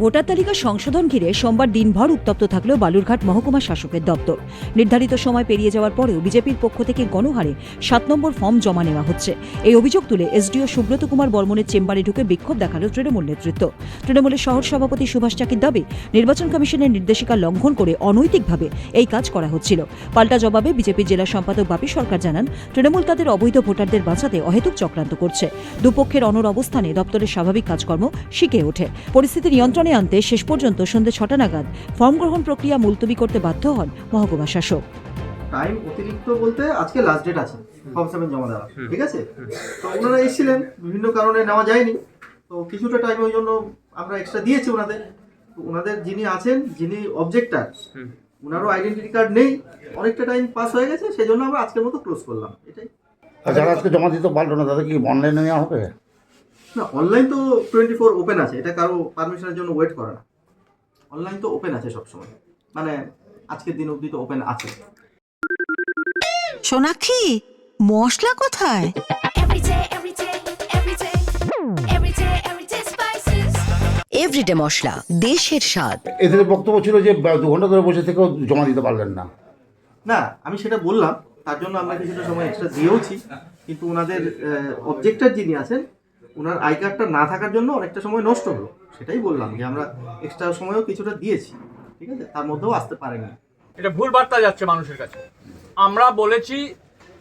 Voter তালিকা সংশোধন ঘিরে সোমবার দিনভর উত্তপ্ত থাকলেও বালুরঘাট মহকুমা শাসকের দপ্তর। নির্ধারিত সময় পেরিয়ে যাওয়ার পরেও বিজেপির পক্ষ থেকে গণহারে সাত নম্বর ফর্ম জমা নেওয়া হচ্ছে। এই অভিযোগ তুলে এসডিও সুব্রত কুমার বর্মনের চেম্বারে ঢুকে বিক্ষোভ দেখাল তৃণমূল নেতৃত্ব। তৃণমূলের শহর সভাপতি সুভাষ চাকির দাবি, নির্বাচন কমিশনের নির্দেশিকা লঙ্ঘন করে অনৈতিকভাবে এই কাজ করা হচ্ছিল। পাল্টা জবাবে বিজেপির জেলা সম্পাদক বাপি সরকার জানান, তৃণমূল তাদের অবৈধ ভোটারদের বাঁচাতে অহেতুক চক্রান্ত করছে। দুপক্ষের অনর অবস্থানে দপ্তরের স্বাভাবিক কাজকর্ম শিখে ওঠে। পরিস্থিতি নিয়ন্ত্রণে আনতে শেষ পর্যন্ত সন্ধ্যে ছটা নাগাদ ফর্ম গ্রহণ প্রক্রিয়া মুলতবি করতে বাধ্য হন মহকুমা শাসক। টাইম অতিরিক্ত বলতে আজকে লাস্ট ডেট আছে ফর্ম সেভেন জমা দেওয়া ঠিক আছে? তো ওনারা এসেছিলেন বিভিন্ন কারণে নেওয়া যায়নি। তো কিছুটা টাইম ওই জন্য আমরা এক্সট্রা দিয়েছি ওনাদের। তো ওনাদের যিনি আছেন যিনি অবজেক্টার ওনারও আইডেন্টিটি কার্ড নেই। অনেকটা টাইম পাস হয়ে গেছে সেই জন্য আমরা আজকের মতো ক্লোজ করলাম। এটাই। আর যারা আজকে জমা দিতে পারল না তাদের কি অনলাইনে নেওয়া হবে? না অনলাইন তো টোয়েন্টি ফোর ওপেন আছে এটা কারও পারমিশনের জন্য ওয়েট করে না। অনলাইন তো ওপেন আছে সবসময়। মানে আজকের দিন অবধি তো ওপেন আছে। সোনাক্ষী মশলা কোথায়. এভরিডে মশলা দেশের স্বাদ। এদের বক্তব্য ছিল যে দু ঘণ্টা ধরে বসে থেকেও জমা দিতে পারলেন না। না আমি সেটা বললাম তার জন্য আমরা কিছুটা সময় এক্সট্রা দিয়েওছি কিন্তু ওনাদের অবজেক্টার যিনি আছেন ওনার আই কার্ডটা না থাকার জন্য অনেকটা সময় নষ্ট হলো। সেটাই বললাম যে আমরা এক্সট্রা সময়ও কিছুটা দিয়েছি, ঠিক আছে? তার মধ্যেও আসতে পারেনি। এটা ভুল বার্তা যাচ্ছে মানুষের কাছে। আমরা বলেছি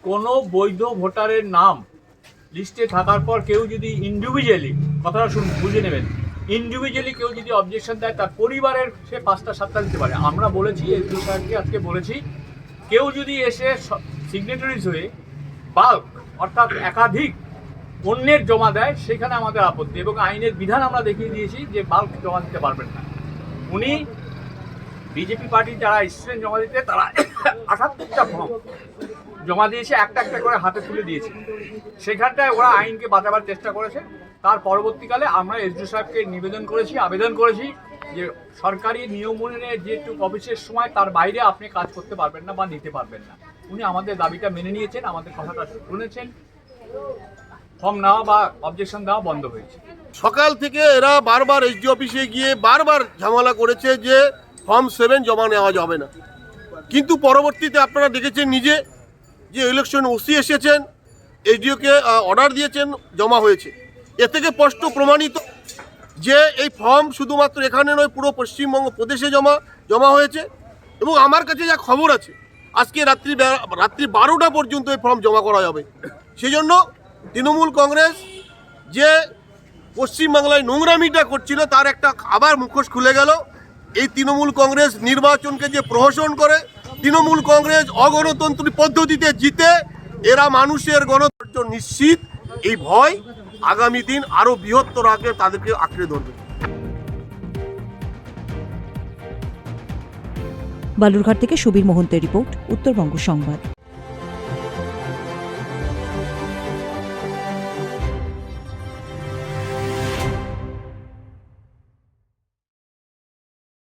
কোনো বৈধ ভোটারের নাম লিস্টে থাকার পর কেউ যদি ইন্ডিভিজুয়ালি কথাটা শুন বুঝে নেবেন ইন্ডিভিজুয়ালি কেউ যদি অবজেকশন দেয়, তার পরিবারের সে পাঁচটা, সাতটা দিতে পারে। আমরা বলেছি এসডি সাহেবকে আজকে বলেছি, কেউ যদি এসে সিগনেটারিজ হয়ে বাল্ক অর্থাৎ একাধিক অন্যের জমা দেয়, সেখানে আমাদের আপত্তি এবং আইনের বিধান আমরা দেখিয়ে দিয়েছি যে বাল্ক জমা দিতে পারবেন না। উনি বিজেপি পার্টি যারা এসেছিলেন জমা দিতে, তারা আটাত্তরটা ফর্ম জমা দিয়েছে, একটা একটা করে হাতে তুলে দিয়েছে। সেখানটায় ওরা আইনকে বাঁচাবার চেষ্টা করেছে। তার পরবর্তীকালে আমরা এসডি সাহেবকে নিবেদন করেছি, আবেদন করেছি যে সরকারি নিয়ম মেনে যেটুকু অফিসের সময়, তার বাইরে আপনি কাজ করতে পারবেন না বা নিতে পারবেন না। উনি আমাদের দাবিটা মেনে নিয়েছেন, আমাদের কথাটা শুনেছেন। ফর্ম নেওয়া বা অবজেকশন দেওয়া বন্ধ হয়েছে। সকাল থেকে এরা বারবার এসডি অফিসে গিয়ে বারবার ঝামেলা করেছে যে ফর্ম সেভেন জমা নেওয়া যাবে না। কিন্তু পরবর্তীতে আপনারা দেখেছেন নিজে যে ইলেকশন ওসি এসেছেন এসডিওকে অর্ডার দিয়েছেন, জমা হয়েছে। এ থেকে স্পষ্ট প্রমাণিত যে এই ফর্ম শুধুমাত্র এখানে নয়, পুরো পশ্চিমবঙ্গ প্রদেশে জমা জমা হয়েছে। এবং আমার কাছে যা খবর আছে, আজকে রাত্রি রাত্রি বারোটা পর্যন্ত এই ফর্ম জমা করা যাবে। সেই জন্য তৃণমূল কংগ্রেস যে পশ্চিমবাংলায় নোংরামিটা করছিল, তার একটা আবার মুখোশ খুলে গেল। এই তৃণমূল কংগ্রেস নির্বাচনকে যে প্রহসন করে, তৃণমূল কংগ্রেস অগণতন্ত্রী পদ্ধতিতে জিতে, এরা মানুষের গণতন্ত্র নিশ্চিত। এই ভয় আগামী দিন আরও বৃহত্তর আগে তাদেরকে আঁকড়ে ধরবে। বালুরঘাট থেকে সুবীর মোহন্তের রিপোর্ট, উত্তরবঙ্গ সংবাদ।